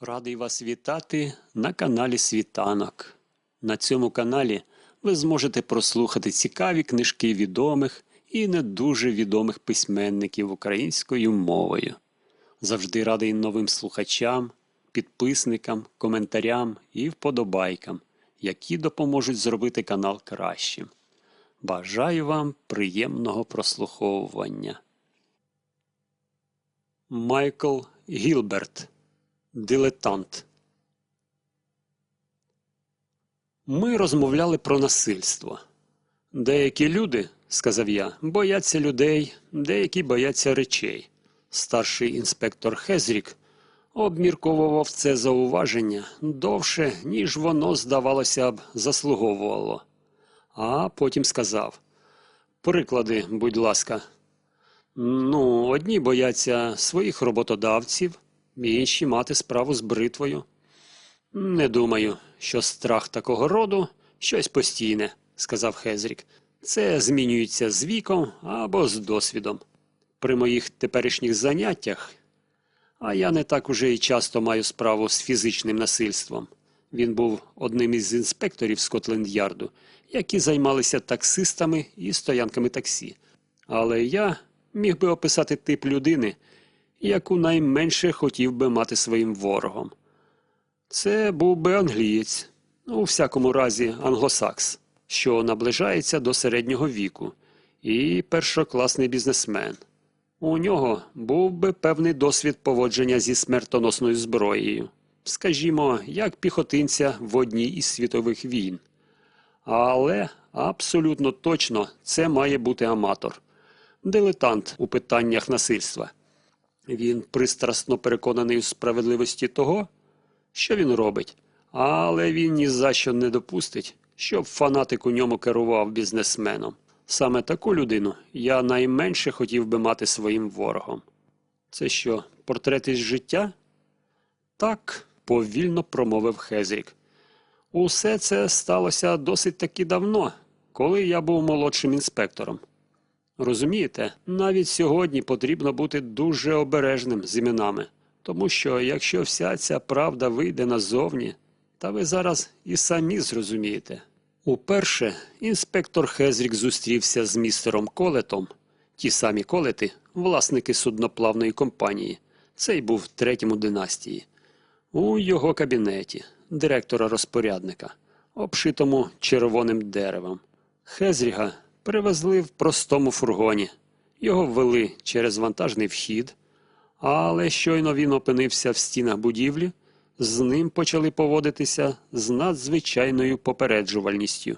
Радий вас вітати на каналі Світанок. На цьому каналі ви зможете прослухати цікаві книжки відомих і не дуже відомих письменників українською мовою. Завжди радий новим слухачам, підписникам, коментарям і вподобайкам, які допоможуть зробити канал кращим. Бажаю вам приємного прослуховування. Майкл Гілберт Дилетант. Ми розмовляли про насильство. Деякі люди, сказав я, бояться людей, деякі бояться речей. Старший інспектор Хезрік обмірковував це зауваження довше, ніж воно, здавалося б, заслуговувало. А потім сказав: Приклади, будь ласка. Ну, одні бояться своїх роботодавців, інші мати справу з бритвою. Не думаю, що страх такого роду щось постійне, сказав Хезрік. Це змінюється з віком або з досвідом. При моїх теперішніх заняттях, а я не так уже і часто маю справу з фізичним насильством. Він був одним із інспекторів Скотленд-Ярду, які займалися таксистами і стоянками таксі. Але я міг би описати тип людини, яку найменше хотів би мати своїм ворогом. Це був би англієць, у всякому разі англосакс, що наближається до середнього віку, і першокласний бізнесмен. У нього був би певний досвід поводження зі смертоносною зброєю, скажімо, як піхотинця в одній із світових війн. Але абсолютно точно це має бути аматор, дилетант у питаннях насильства. Він пристрасно переконаний у справедливості того, що він робить, але він ні за що не допустить, щоб фанатик у ньому керував бізнесменом. Саме таку людину я найменше хотів би мати своїм ворогом. Це що, портрет із життя? Так, повільно промовив Хезрік. Усе це сталося досить таки давно, коли я був молодшим інспектором. Розумієте, навіть сьогодні потрібно бути дуже обережним з іменами, тому що якщо вся ця правда вийде назовні, та ви зараз і самі зрозумієте. Уперше інспектор Хезрік зустрівся з містером Колетом, ті самі колети, власники судноплавної компанії. Цей був третім у династії, у його кабінеті, директора розпорядника, обшитому червоним деревом. Хезріга привезли в простому фургоні. Його ввели через вантажний вхід, але щойно він опинився в стінах будівлі, з ним почали поводитися з надзвичайною попереджувальністю.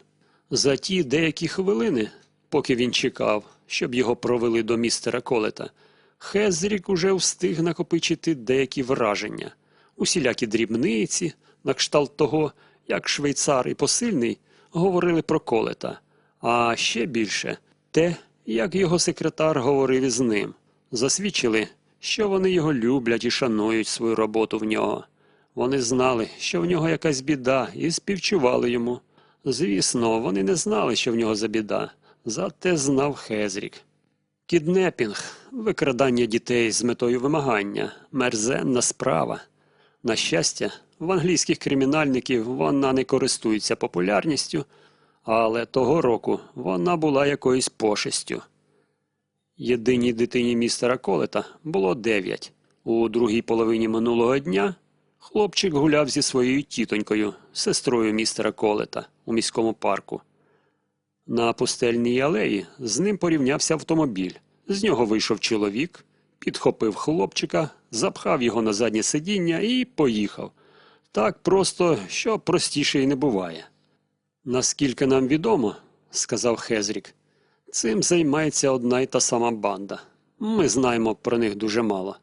За ті деякі хвилини, поки він чекав, щоб його провели до містера Колета, Хезрік уже встиг накопичити деякі враження, усілякі дрібниці, на кшталт того, як швейцар і посильний говорили про колета. А ще більше те, як його секретар говорив із ним, засвідчили, що вони його люблять і шанують свою роботу в нього. Вони знали, що в нього якась біда, і співчували йому. Звісно, вони не знали, що в нього за біда, зате знав Хезрік. Кіднепінг, викрадання дітей з метою вимагання, мерзенна справа. На щастя, в англійських кримінальників вона не користується популярністю, але того року вона була якоюсь пошестю. Єдиній дитині містера Колета було дев'ять. У другій половині минулого дня хлопчик гуляв зі своєю тітонькою, сестрою містера Колета, у міському парку. На пустельній алеї з ним порівнявся автомобіль. З нього вийшов чоловік, підхопив хлопчика, запхав його на заднє сидіння і поїхав. Так просто, що простіше і не буває. Наскільки нам відомо, сказав Хезрік, цим займається одна й та сама банда. Ми знаємо про них дуже мало,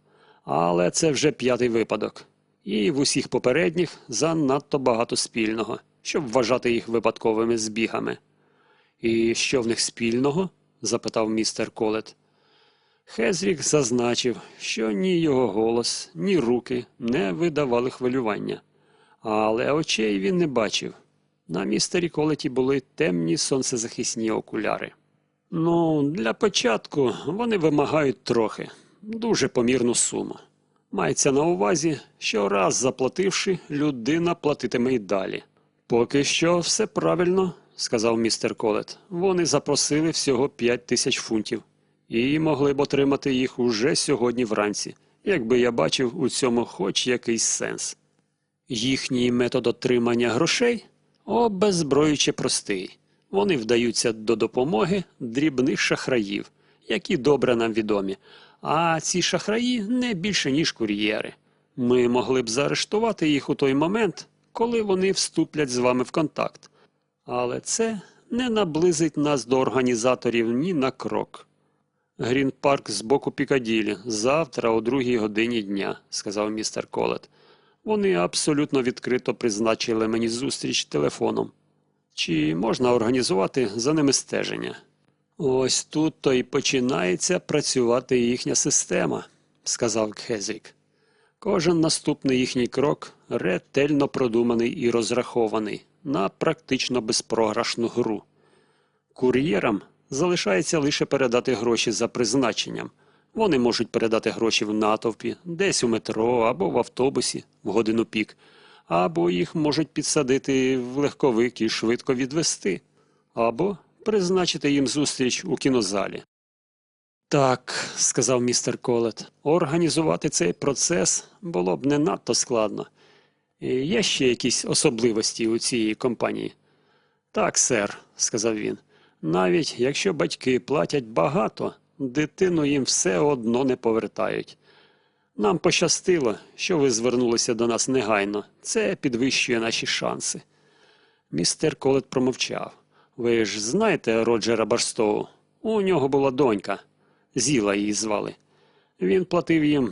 але це вже п'ятий випадок. І в усіх попередніх занадто багато спільного, щоб вважати їх випадковими збігами. І що в них спільного? запитав містер Колет. Хезрік зазначив, що ні його голос, ні руки не видавали хвилювання, але очей він не бачив. На містері Колеті були темні сонцезахисні окуляри. Ну, для початку вони вимагають трохи, дуже помірну суму. Мається на увазі, що раз заплативши, людина платитиме й далі. Поки що все правильно, сказав містер Колет. Вони запросили всього 5 тисяч фунтів і могли б отримати їх уже сьогодні вранці, якби я бачив у цьому хоч якийсь сенс. Їхній метод отримання грошей обезброюче простий. Вони вдаються до допомоги дрібних шахраїв, які добре нам відомі. А ці шахраї не більше, ніж кур'єри. Ми могли б заарештувати їх у той момент, коли вони вступлять з вами в контакт. Але це не наблизить нас до організаторів ні на крок. Грін парк з боку Пікаділі завтра о другій годині дня, сказав містер Колет. Вони абсолютно відкрито призначили мені зустріч телефоном. Чи можна організувати за ними стеження? Ось тут то й починається працювати їхня система, сказав Кхезрік. Кожен наступний їхній крок ретельно продуманий і розрахований на практично безпрограшну гру. Кур'єрам залишається лише передати гроші за призначенням. Вони можуть передати гроші в натовпі, десь у метро або в автобусі в годину пік, або їх можуть підсадити в легковик і швидко відвести, або призначити їм зустріч у кінозалі. Так, сказав містер Колет, організувати цей процес було б не надто складно. Є ще якісь особливості у цієї компанії? Так, сер, сказав він. Навіть якщо батьки платять багато, дитину їм все одно не повертають. Нам пощастило, що ви звернулися до нас негайно. Це підвищує наші шанси. Містер Колет промовчав. Ви ж знаєте Роджера Барстоу? У нього була донька. Зіла її звали. Він платив їм.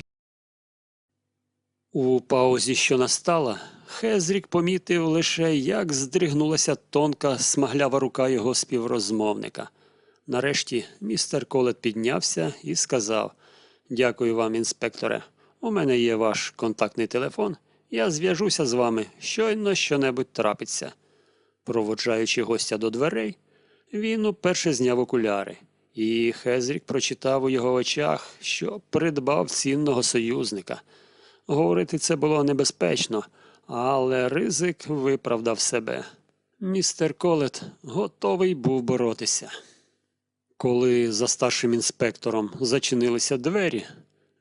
У паузі, що настала, Хезрік помітив лише, як здригнулася тонка, смаглява рука його співрозмовника. Нарешті містер Колет піднявся і сказав Дякую вам, інспекторе. У мене є ваш контактний телефон. Я зв'яжуся з вами, щойно що-небудь трапиться. Проводжаючи гостя до дверей, він уперше зняв окуляри, і Хезрік прочитав у його очах, що придбав цінного союзника. Говорити це було небезпечно, але ризик виправдав себе. Містер Колет готовий був боротися. Коли за старшим інспектором зачинилися двері,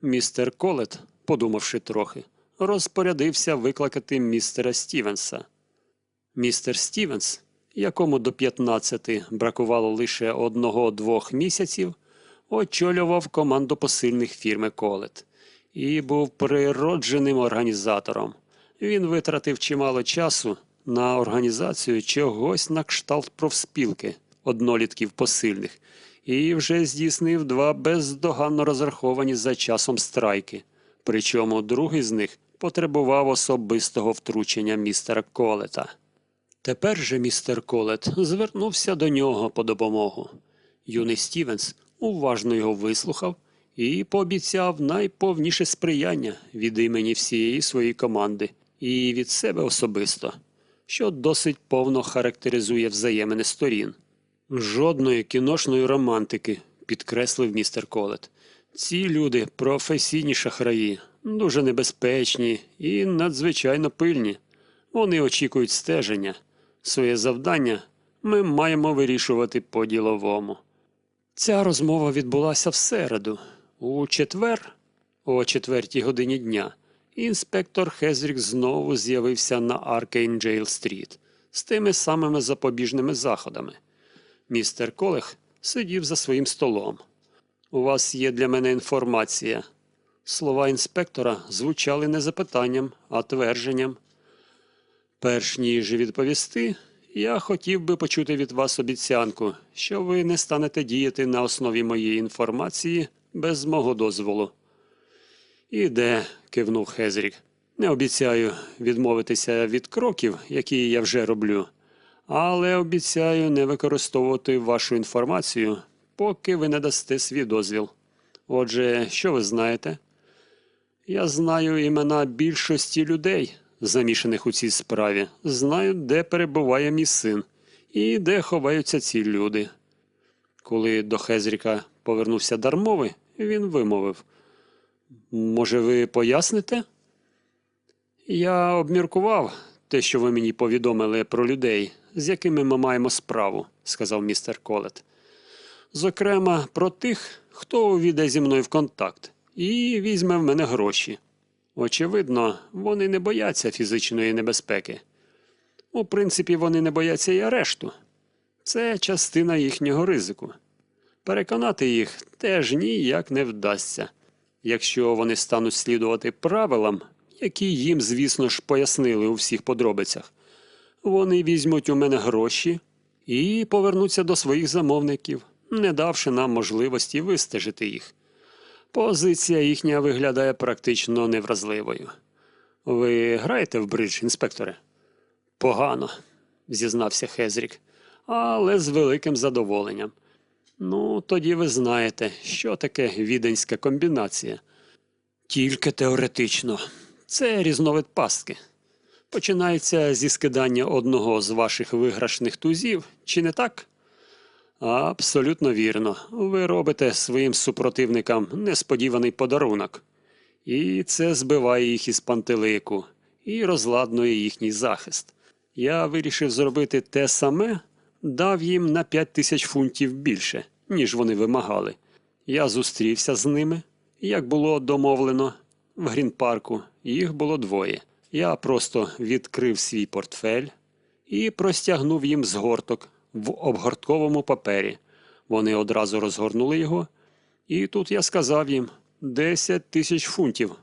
містер Колет, подумавши трохи, розпорядився викликати містера Стівенса. Містер Стівенс, якому до 15 бракувало лише одного-двох місяців, очолював команду посильних фірми Колет і був природженим організатором. Він витратив чимало часу на організацію чогось на кшталт профспілки однолітків посильних і вже здійснив два бездоганно розраховані за часом страйки. Причому другий з них потребував особистого втручення містера Колета. Тепер же містер Колет звернувся до нього по допомогу. Юний Стівенс уважно його вислухав і пообіцяв найповніше сприяння від імені всієї своєї команди і від себе особисто, що досить повно характеризує взаємини сторін. Жодної кіношної романтики, підкреслив містер Колет. Ці люди професійні шахраї, дуже небезпечні і надзвичайно пильні. Вони очікують стеження. Своє завдання ми маємо вирішувати по-діловому. Ця розмова відбулася в середу. У четвер, о четвертій годині дня, інспектор Хезрік знову з'явився на Аркейнджейл Стріт з тими самими запобіжними заходами. Містер Колех сидів за своїм столом. У вас є для мене інформація. Слова інспектора звучали не запитанням, а твердженням. Перш ніж відповісти, я хотів би почути від вас обіцянку, що ви не станете діяти на основі моєї інформації без мого дозволу. Іде, кивнув Хезрік. Не обіцяю відмовитися від кроків, які я вже роблю, але обіцяю не використовувати вашу інформацію, поки ви не дасте свій дозвіл. Отже, що ви знаєте? Я знаю імена більшості людей, замішаних у цій справі, знаю, де перебуває мій син і де ховаються ці люди. Коли до Хезріка повернувся дармовий, він вимовив Може, ви поясните? Я обміркував те, що ви мені повідомили про людей, з якими ми маємо справу, сказав містер Колет. Зокрема, про тих, хто увійде зі мною в контакт і візьме в мене гроші. Очевидно, вони не бояться фізичної небезпеки. У принципі, вони не бояться і арешту. Це частина їхнього ризику. Переконати їх теж ніяк не вдасться, якщо вони стануть слідувати правилам, які їм, звісно ж, пояснили у всіх подробицях. Вони візьмуть у мене гроші і повернуться до своїх замовників, не давши нам можливості вистежити їх. Позиція їхня виглядає практично невразливою. Ви граєте в бридж, інспекторе? Погано, зізнався Хезрік, але з великим задоволенням. Ну, тоді ви знаєте, що таке віденська комбінація. Тільки теоретично. Це різновид пастки. Починається зі скидання одного з ваших виграшних тузів, чи не так? Абсолютно вірно. Ви робите своїм супротивникам несподіваний подарунок. І це збиває їх із пантелику і розладнує їхній захист. Я вирішив зробити те саме, дав їм на 5 тисяч фунтів більше, ніж вони вимагали. Я зустрівся з ними, як було домовлено, в Грінпарку. Їх було двоє. Я просто відкрив свій портфель і простягнув їм згорток в обгортковому папері. Вони одразу розгорнули його, і тут я сказав їм 10 тисяч фунтів.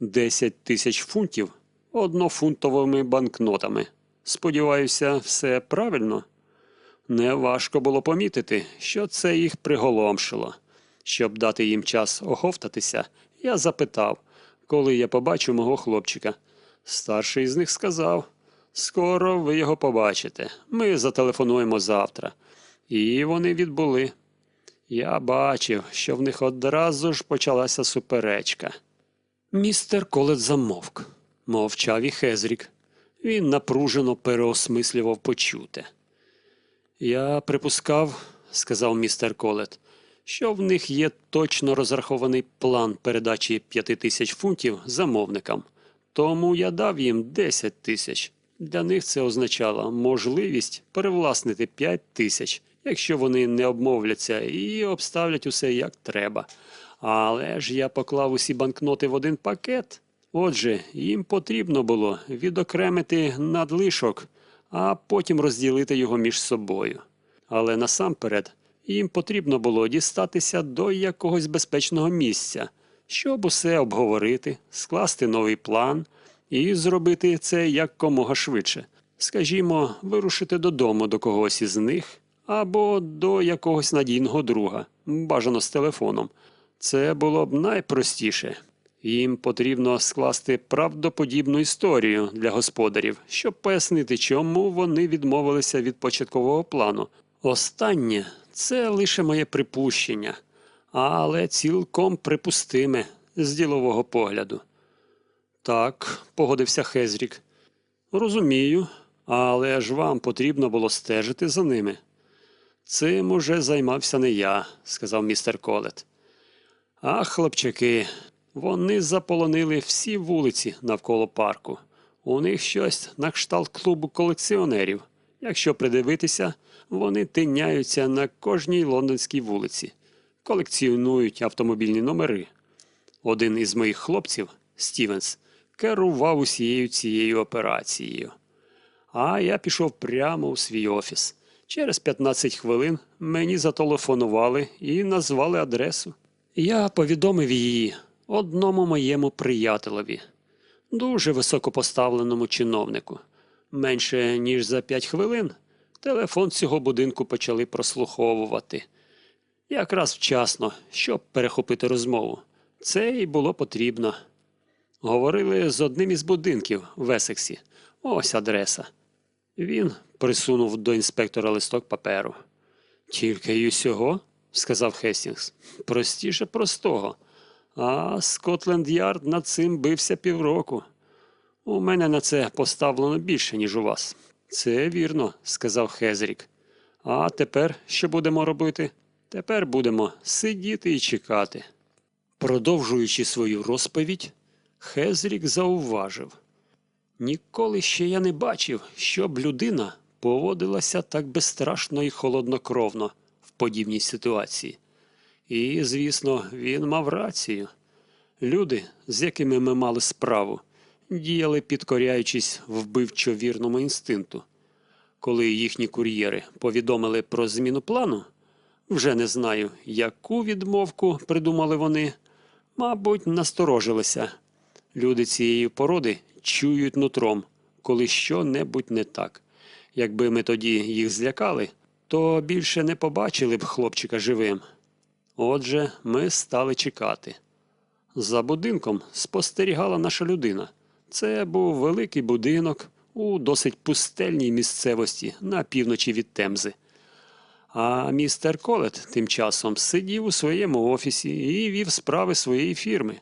10 тисяч фунтів однофунтовими банкнотами. Сподіваюся, все правильно. Неважко було помітити, що це їх приголомшило. Щоб дати їм час оговтатися, я запитав, коли я побачу мого хлопчика. Старший з них сказав: Скоро ви його побачите. Ми зателефонуємо завтра. І вони відбули. Я бачив, що в них одразу ж почалася суперечка. Містер Колет замовк, мовчав і Хезрік. Він напружено переосмислював почуте. Я припускав, сказав містер Колет, що в них є точно розрахований план передачі п'яти тисяч фунтів замовникам. Тому я дав їм 10 тисяч. Для них це означало можливість перевласнити 5 тисяч, якщо вони не обмовляться і обставлять усе як треба. Але ж я поклав усі банкноти в один пакет. Отже, їм потрібно було відокремити надлишок, а потім розділити його між собою. Але насамперед їм потрібно було дістатися до якогось безпечного місця, щоб усе обговорити, скласти новий план і зробити це якомога швидше. Скажімо, вирушити додому до когось із них або до якогось надійного друга, бажано з телефоном. Це було б найпростіше. Їм потрібно скласти правдоподібну історію для господарів, щоб пояснити, чому вони відмовилися від початкового плану. Останнє це лише моє припущення, але цілком припустиме з ділового погляду. Так, погодився Хезрік. Розумію, але ж вам потрібно було стежити за ними. Цим уже займався не я, сказав містер Колет. А хлопчаки, вони заполонили всі вулиці навколо парку. У них щось на кшталт клубу колекціонерів. Якщо придивитися, вони тиняються на кожній лондонській вулиці, колекціонують автомобільні номери. Один із моїх хлопців, Стівенс, керував усією цією операцією. А я пішов прямо у свій офіс. Через 15 хвилин мені зателефонували і назвали адресу. Я повідомив її одному моєму приятелеві, дуже високопоставленому чиновнику. Менше ніж за 5 хвилин телефон цього будинку почали прослуховувати. Якраз вчасно, щоб перехопити розмову. Це й було потрібно. Говорили з одним із будинків в Есексі. Ось адреса. Він присунув до інспектора листок паперу. Тільки й усього, сказав Хестінгс. Простіше простого. А Скотленд Ярд над цим бився півроку. У мене на це поставлено більше, ніж у вас. Це вірно, сказав Хезрік. А тепер що будемо робити? Тепер будемо сидіти і чекати. Продовжуючи свою розповідь, Хезрік зауважив. Ніколи ще я не бачив, щоб людина поводилася так безстрашно і холоднокровно в подібній ситуації. І, звісно, він мав рацію. Люди, з якими ми мали справу, діяли підкоряючись вбивчо вірному інстинкту. Коли їхні кур'єри повідомили про зміну плану, вже не знаю, яку відмовку придумали вони, мабуть, насторожилися. Люди цієї породи чують нутром, коли що-небудь не так. Якби ми тоді їх злякали, то більше не побачили б хлопчика живим. Отже, ми стали чекати. За будинком спостерігала наша людина. Це був великий будинок у досить пустельній місцевості на півночі від Темзи. А містер Колет тим часом сидів у своєму офісі і вів справи своєї фірми.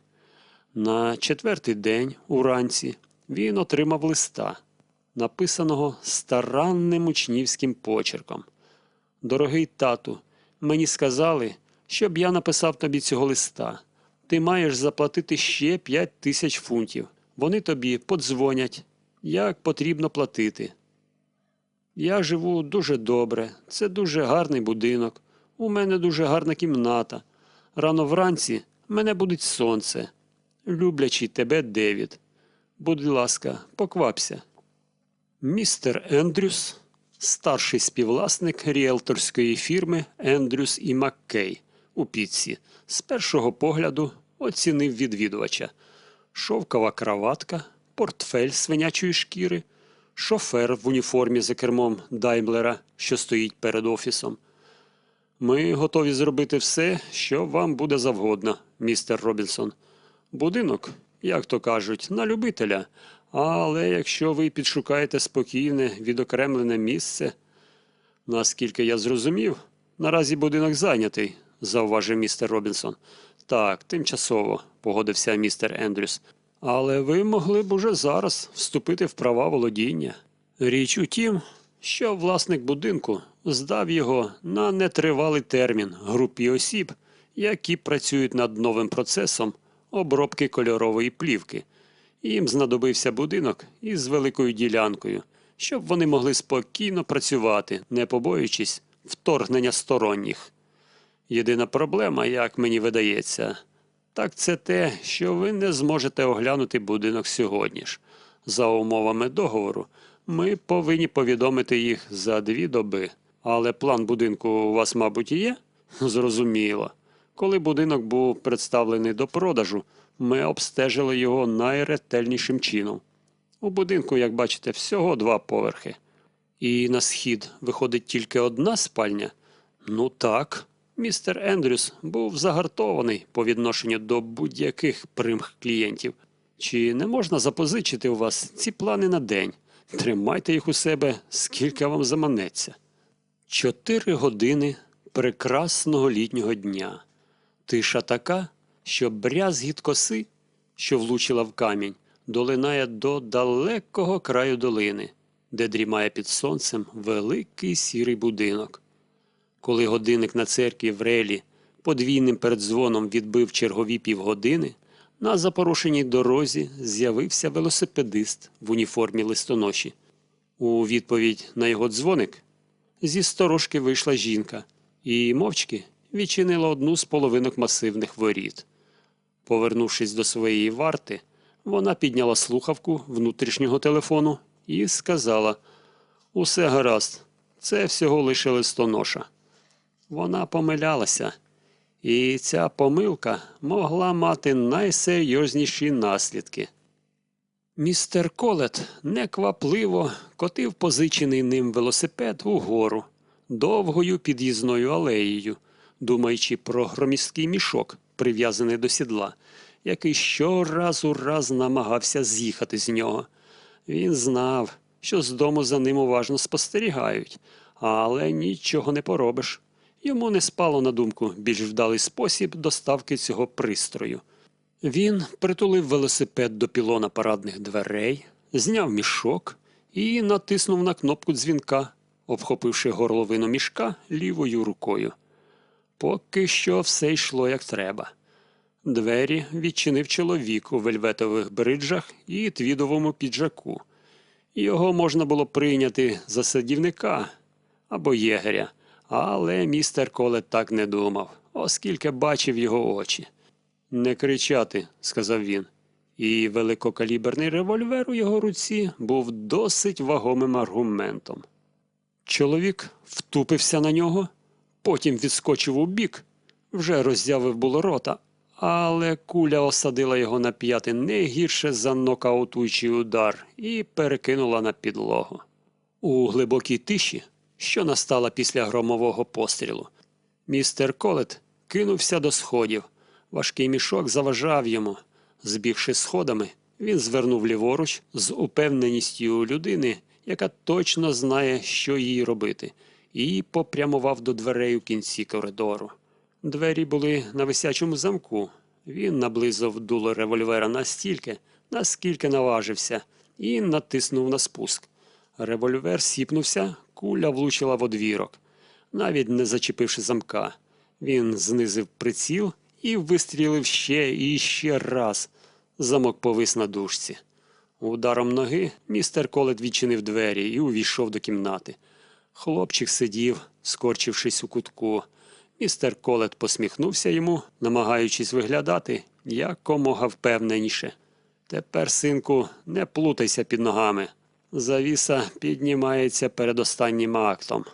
На четвертий день уранці він отримав листа, написаного старанним учнівським почерком. Дорогий тату, мені сказали, щоб я написав тобі цього листа. Ти маєш заплатити ще п'ять тисяч фунтів. Вони тобі подзвонять, як потрібно платити. Я живу дуже добре, це дуже гарний будинок. У мене дуже гарна кімната. Рано вранці мене будить сонце. Люблячий тебе, Девід. Будь ласка, поквапся. Містер Ендрюс, старший співвласник ріелторської фірми Ендрюс і Маккей у піці, з першого погляду оцінив відвідувача. Шовкова краватка, портфель свинячої шкіри, шофер в уніформі за кермом Даймлера, що стоїть перед офісом. Ми готові зробити все, що вам буде завгодно, містер Робінсон. Будинок, як то кажуть, на любителя. Але якщо ви підшукаєте спокійне, відокремлене місце, наскільки я зрозумів, наразі будинок зайнятий, зауважив містер Робінсон. Так, тимчасово, погодився містер Ендрюс. Але ви могли б уже зараз вступити в права володіння. Річ у тім, що власник будинку здав його на нетривалий термін групі осіб, які працюють над новим процесом обробки кольорової плівки. Їм знадобився будинок із великою ділянкою, щоб вони могли спокійно працювати, не побоюючись вторгнення сторонніх. Єдина проблема, як мені видається, так це те, що ви не зможете оглянути будинок сьогодні ж. За умовами договору, ми повинні повідомити їх за дві доби. Але план будинку у вас, мабуть, є? Зрозуміло. Коли будинок був представлений до продажу, ми обстежили його найретельнішим чином. У будинку, як бачите, всього два поверхи. І на схід виходить тільки одна спальня? Ну так. Містер Ендрюс був загартований по відношенню до будь-яких примх клієнтів. Чи не можна запозичити у вас ці плани на день? Тримайте їх у себе, скільки вам заманеться. Чотири години прекрасного літнього дня. Тиша така, що брязгіт коси, що влучила в камінь, долинає до далекого краю долини, де дрімає під сонцем великий сірий будинок. Коли годинник на церкві в релі подвійним передзвоном відбив чергові півгодини, на запорошеній дорозі з'явився велосипедист в уніформі листоноші. У відповідь на його дзвоник зі сторожки вийшла жінка і мовчки відчинила одну з половинок масивних воріт. Повернувшись до своєї варти, вона підняла слухавку внутрішнього телефону і сказала: Усе гаразд, це всього лише листоноша. Вона помилялася, і ця помилка могла мати найсерйозніші наслідки. Містер Колет неквапливо котив позичений ним велосипед угору, довгою під'їзною алеєю, думаючи про громісткий мішок, прив'язаний до сідла, який щораз у раз намагався з'їхати з нього. Він знав, що з дому за ним уважно спостерігають, але нічого не поробиш. Йому не спало на думку більш вдалий спосіб доставки цього пристрою. Він притулив велосипед до пілона парадних дверей, зняв мішок і натиснув на кнопку дзвінка, обхопивши горловину мішка лівою рукою. Поки що все йшло як треба. Двері відчинив чоловік у вельветових бриджах і твідовому піджаку. Його можна було прийняти за садівника або єгеря, але містер Колет так не думав, оскільки бачив його очі. Не кричати, сказав він. І великокаліберний револьвер у його руці був досить вагомим аргументом. Чоловік втупився на нього, потім відскочив у бік, вже роззявив було рота, але куля осадила його на п'яти не гірше за нокаутуючий удар і перекинула на підлогу. У глибокій тиші, що настала після громового пострілу, містер Колет кинувся до сходів. Важкий мішок заважав йому. Збігши сходами, він звернув ліворуч з упевненістю людини, яка точно знає, що їй робити, і попрямував до дверей у кінці коридору. Двері були на висячому замку. Він наблизив дуло револьвера настільки, наскільки наважився, і натиснув на спуск. Револьвер сіпнувся, куля влучила в одвірок, навіть не зачепивши замка. Він знизив приціл і вистрілив ще і ще раз. Замок повис на дужці. Ударом ноги містер Колет відчинив двері і увійшов до кімнати. Хлопчик сидів, скорчившись у кутку. Містер Колет посміхнувся йому, намагаючись виглядати якомога впевненіше. Тепер, синку, не плутайся під ногами. Завіса піднімається перед останнім актом.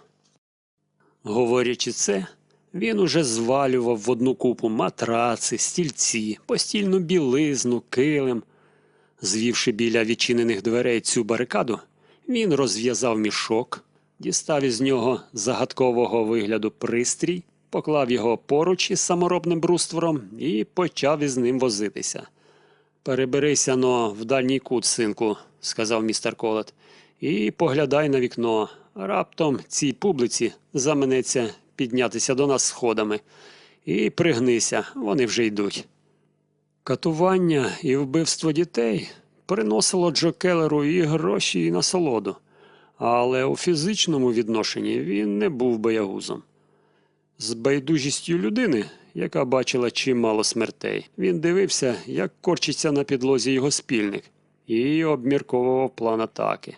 Говорячи це, він уже звалював в одну купу матраци, стільці, постільну білизну, килим. Звівши біля відчинених дверей цю барикаду, він розв'язав мішок, дістав із нього загадкового вигляду пристрій, поклав його поруч із саморобним бруствором і почав із ним возитися. Переберися но в дальній кут, синку, сказав містер Колет, і поглядай на вікно. Раптом цій публиці заманеться піднятися до нас сходами. І пригнися, вони вже йдуть. Катування і вбивство дітей приносило Джо Келлеру і гроші, і насолоду, але у фізичному відношенні він не був боягузом. З байдужістю людини, яка бачила чимало смертей, він дивився, як корчиться на підлозі його спільник, і обмірковував план атаки.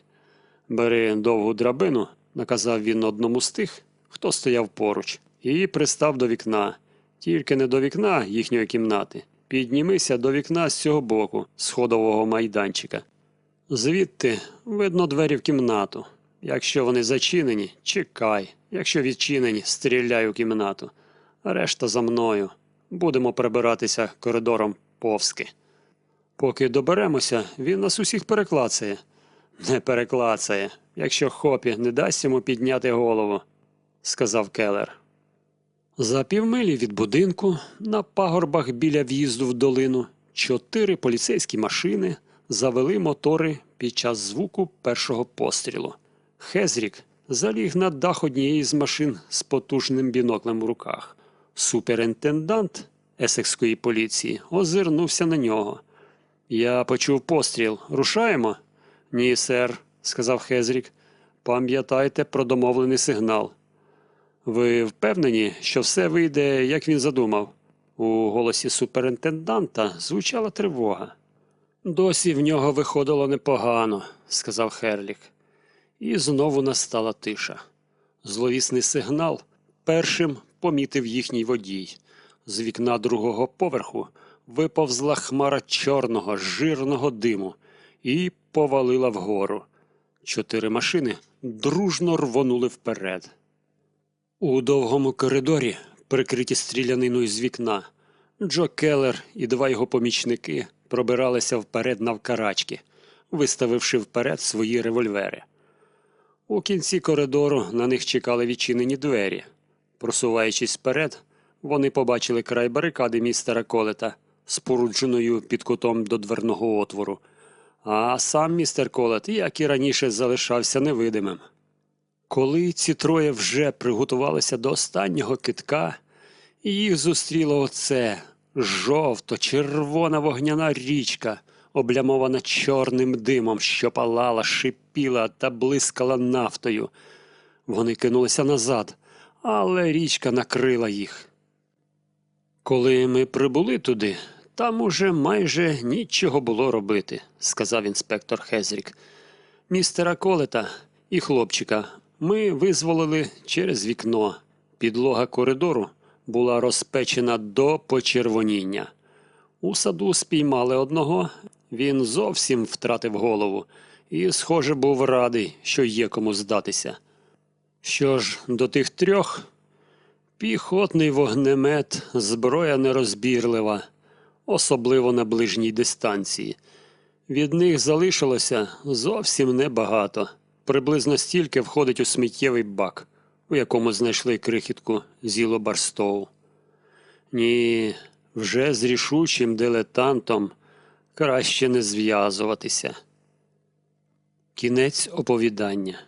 Бери довгу драбину, наказав він одному з тих, хто стояв поруч, і пристав до вікна, тільки не до вікна їхньої кімнати. Піднімися до вікна з цього боку, сходового майданчика. Звідти видно двері в кімнату. Якщо вони зачинені, чекай. Якщо відчинені, стріляй у кімнату. Решта за мною. Будемо прибиратися коридором повски. Поки доберемося, він нас усіх переклацає. Не переклацає, якщо хопі не дасть йому підняти голову, сказав Келлер. За півмилі від будинку, на пагорбах біля в'їзду в долину, чотири поліцейські машини завели мотори під час звуку першого пострілу. Хезрік заліг на дах однієї з машин з потужним біноклем у руках. Суперінтендант есекської поліції озирнувся на нього. Я почув постріл. Рушаємо? Ні, сер, сказав Хезрік. Пам'ятайте про домовлений сигнал. Ви впевнені, що все вийде, як він задумав? У голосі суперінтенданта звучала тривога. Досі в нього виходило непогано, сказав Херлік. І знову настала тиша. Зловісний сигнал першим помітив їхній водій. З вікна другого поверху виповзла хмара чорного, жирного диму і повалила вгору. Чотири машини дружно рвонули вперед. У довгому коридорі, прикриті стріляниною з вікна, Джо Келлер і два його помічники пробиралися вперед навкарачки, виставивши вперед свої револьвери. У кінці коридору на них чекали відчинені двері. Просуваючись вперед, вони побачили край барикади містера Колета, спорудженою під кутом до дверного отвору. А сам містер Колет, як і раніше, залишався невидимим. Коли ці троє вже приготувалися до останнього китка, їх зустріло оце жовто-червона вогняна річка, облямована чорним димом, що палала, шипіла та блискала нафтою. Вони кинулися назад, але річка накрила їх. Коли ми прибули туди, там уже майже нічого було робити, сказав інспектор Хезрік. Містера Колета і хлопчика ми визволили через вікно. Підлога коридору була розпечена до почервоніння. У саду спіймали одного, він зовсім втратив голову і, схоже, був радий, що є кому здатися. Що ж, до тих трьох піхотний вогнемет, зброя нерозбірлива, особливо на ближній дистанції. Від них залишилося зовсім небагато. Приблизно стільки входить у сміттєвий бак, у якому знайшли крихітку Зіло Барстоу. Ні, вже з рішучим дилетантом краще не зв'язуватися. Кінець оповідання.